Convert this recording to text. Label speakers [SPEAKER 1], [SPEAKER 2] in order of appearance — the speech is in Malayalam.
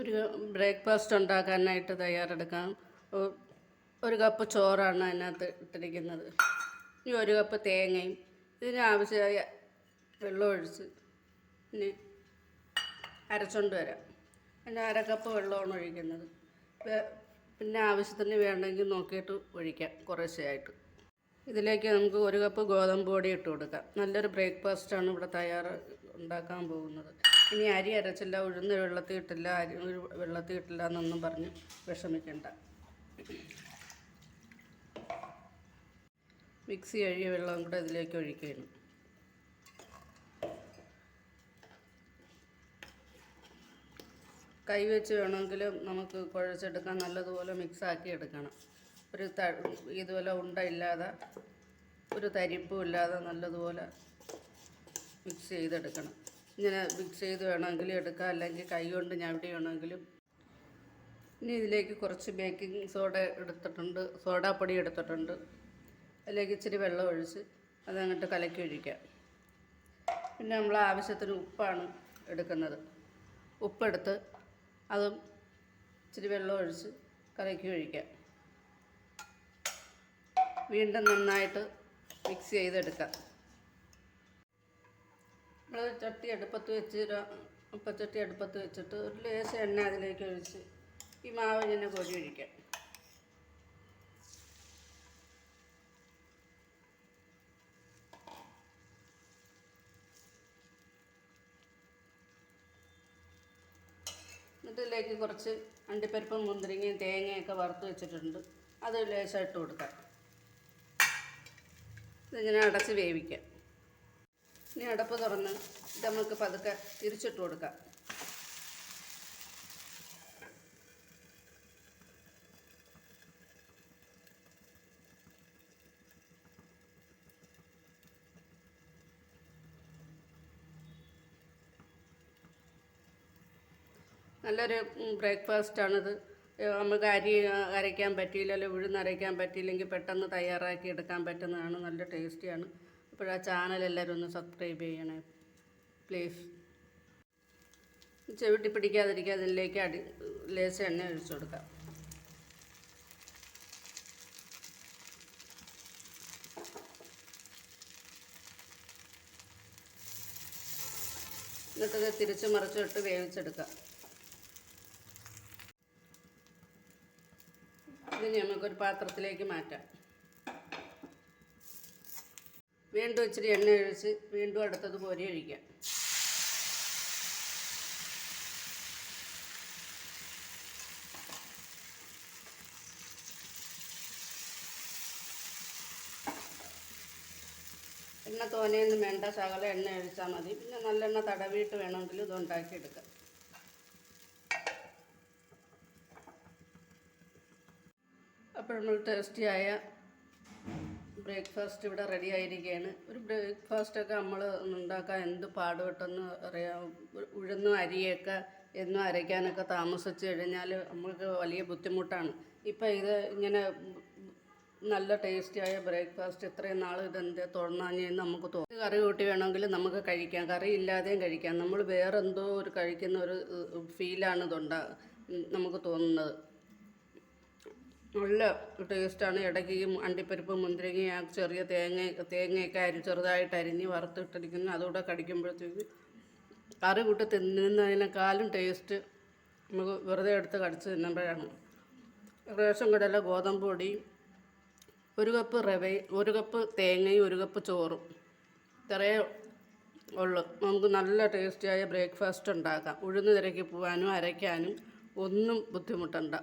[SPEAKER 1] ഒരു ബ്രേക്ക്ഫാസ്റ്റ് ഉണ്ടാക്കാനായിട്ട് തയ്യാറെടുക്കാം. ഒരു കപ്പ് ചോറാണ് അതിനകത്ത് ഇട്ടിരിക്കുന്നത്. ഇനി ഒരു കപ്പ് തേങ്ങയും ഇതിന് ആവശ്യമായ വെള്ളം ഒഴിച്ച് ഇനി അരച്ചുകൊണ്ട് വരാം. അതിന്റെ അര കപ്പ് വെള്ളമാണ് ഒഴിക്കുന്നത്. പിന്നെ ആവശ്യത്തിന് വേണമെങ്കിൽ നോക്കിയിട്ട് ഒഴിക്കാം കുറേശ്ശെയായിട്ട്. ഇതിലേക്ക് നമുക്ക് ഒരു കപ്പ് ഗോതമ്പ് പൊടി ഇട്ട് കൊടുക്കാം. നല്ലൊരു ബ്രേക്ക്ഫാസ്റ്റാണ് ഇവിടെ തയ്യാറ് ഉണ്ടാക്കാൻ പോകുന്നത്. ഇനി അരി അരച്ചില്ല ഉഴുന്ന് വെള്ളത്തിൽ ഇട്ടില്ല അരി വെള്ളത്തിൽ ഇട്ടില്ല എന്നൊന്നും പറഞ്ഞ് വിഷമിക്കണ്ട. മിക്സി കഴിയ വെള്ളം കൂടെ ഇതിലേക്ക് ഒഴിക്കുകയാണ്. കൈ വെച്ച് വേണമെങ്കിലും നമുക്ക് കുഴച്ചെടുക്കാൻ നല്ലതുപോലെ മിക്സാക്കി എടുക്കണം. ഒരു ത ഇതുപോലെ ഉണ്ട ഇല്ലാതെ ഒരു തരിപ്പും ഇല്ലാതെ നല്ലതുപോലെ മിക്സ് ചെയ്തെടുക്കണം. ഇങ്ങനെ മിക്സ് ചെയ്ത് വേണമെങ്കിലും എടുക്കാം. അല്ലെങ്കിൽ കൈ കൊണ്ട് ഞവടി വേണമെങ്കിലും. ഇനി ഇതിലേക്ക് കുറച്ച് ബേക്കിംഗ് സോഡ എടുത്തിട്ടുണ്ട്. സോഡാപ്പൊടി എടുത്തിട്ടുണ്ട്. അതിലേക്ക് ഇച്ചിരി വെള്ളം ഒഴിച്ച് അതങ്ങോട്ട് കലക്കി ഒഴിക്കാം. പിന്നെ നമ്മൾ ആവശ്യത്തിന് ഉപ്പാണ് എടുക്കുന്നത്. ഉപ്പെടുത്ത് അതും ഇച്ചിരി വെള്ളം ഒഴിച്ച് കലക്കി ഒഴിക്കാം. വീണ്ടും നന്നായിട്ട് മിക്സ് ചെയ്തെടുക്കാം. നമ്മൾ ചട്ടി അടുപ്പത്ത് വെച്ച് ഉപ്പച്ചട്ടി അടുപ്പത്ത് വെച്ചിട്ട് ഒരു ലേശ എണ്ണ അതിലേക്ക് ഒഴിച്ച് ഈ മാവ് ഇങ്ങനെ കോരി ഒഴിക്കാം. എന്നിട്ടിലേക്ക് കുറച്ച് അണ്ടിപ്പരിപ്പും മുന്തിരിങ്ങയും തേങ്ങയൊക്കെ വറുത്ത് വെച്ചിട്ടുണ്ട്. അത് ലേശമായിട്ട് കൊടുക്കാം. ഇതിങ്ങനെ അടച്ച് വേവിക്കാം. ഇനി അടപ്പ് തുറന്ന് ഇത് നമുക്ക് പതുക്കെ തിരിച്ചിട്ട് കൊടുക്കാം. നല്ലൊരു ബ്രേക്ക്ഫാസ്റ്റാണിത് നമുക്ക് അരി അരയ്ക്കാൻ പറ്റിയില്ലല്ലോ ഉഴുന്ന് അരയ്ക്കാൻ പറ്റിയില്ലെങ്കിൽ പെട്ടെന്ന് തയ്യാറാക്കി എടുക്കാൻ പറ്റുന്നതാണ്. നല്ല ടേസ്റ്റിയാണ് അപ്പോൾ ആ ചാനൽ എല്ലാവരും ഒന്ന് സബ്സ്ക്രൈബ് ചെയ്യണേ പ്ലീസ് ചെവിട്ടി പിടിക്കാതിരിക്കാൻ അതിലേക്ക് അടി ലേശ എണ്ണ ഒഴിച്ചു കൊടുക്കാം. എന്നിട്ടത് തിരിച്ച് മറിച്ചിട്ട് വേവിച്ചെടുക്കാം. ഇത് നമുക്കൊരു പാത്രത്തിലേക്ക് മാറ്റാം. വീണ്ടും ഇച്ചിരി എണ്ണ ഒഴിച്ച് വീണ്ടും അടുത്തത് കോരി ഒഴിക്കാം. എണ്ണ തോനെയൊന്നും വേണ്ട ശകല എണ്ണ ഒഴിച്ചാൽ മതി. പിന്നെ നല്ലെണ്ണ തടവിയിട്ട് വേണമെങ്കിൽ ഇത് ഉണ്ടാക്കിയെടുക്കാം. അപ്പോൾ നമ്മൾ ടേസ്റ്റിയായ ബ്രേക്ക്ഫാസ്റ്റ് ഇവിടെ റെഡി ആയിരിക്കുകയാണ് ഒരു ബ്രേക്ക്ഫാസ്റ്റൊക്കെ നമ്മൾ ഉണ്ടാക്കാൻ എന്ത് പാടുപെട്ടെന്ന് അറിയാം. ഉഴുന്നും അരിയൊക്കെ എന്നും അരയ്ക്കാനൊക്കെ താമസിച്ച് കഴിഞ്ഞാൽ നമ്മൾക്ക് വലിയ ബുദ്ധിമുട്ടാണ്. ഇപ്പം ഇത് ഇങ്ങനെ നല്ല ടേസ്റ്റിയായ ബ്രേക്ക്ഫാസ്റ്റ് ഇത്രയും നാൾ ഇതെന്ത് തുറന്നാഞ്ഞെന്ന് നമുക്ക് തോന്നും. കറി കൂട്ടി വേണമെങ്കിൽ നമുക്ക് കഴിക്കാം. കറി ഇല്ലാതെയും കഴിക്കാം. നമ്മൾ വേറെന്തോ ഒരു കഴിക്കുന്ന ഒരു ഫീലാണ് ഇതുണ്ടാ നമുക്ക് തോന്നുന്നത്. നല്ല ടേസ്റ്റാണ് ഇടയ്ക്ക് ഈ അണ്ടിപ്പരിപ്പ് മുന്തിരിങ്ങ ചെറിയ തേങ്ങ തേങ്ങയൊക്കെ അരി ചെറുതായിട്ട് അരിഞ്ഞ് വറുത്തിട്ടിരിക്കുന്നു. അതുകൂടെ കടിക്കുമ്പോഴത്തേക്ക് കറി കൂട്ടി തിന്നുന്നതിനേക്കാളും ടേസ്റ്റ് നമുക്ക് വെറുതെ എടുത്ത് കടിച്ച് തിന്നുമ്പോഴാണ്. റേഷൻ കടല ഗോതമ്പ് പൊടി ഒരു കപ്പ് റവ ഒരു കപ്പ് തേങ്ങയും ഒരു കപ്പ് ചോറും. ഇത്രയേ ഉള്ളു. നമുക്ക് നല്ല ടേസ്റ്റിയായ ബ്രേക്ക്ഫാസ്റ്റ് ഉണ്ടാക്കാം. ഉഴുന്ന് തിരക്കി പോകാനും അരയ്ക്കാനും ഒന്നും ബുദ്ധിമുട്ടണ്ട.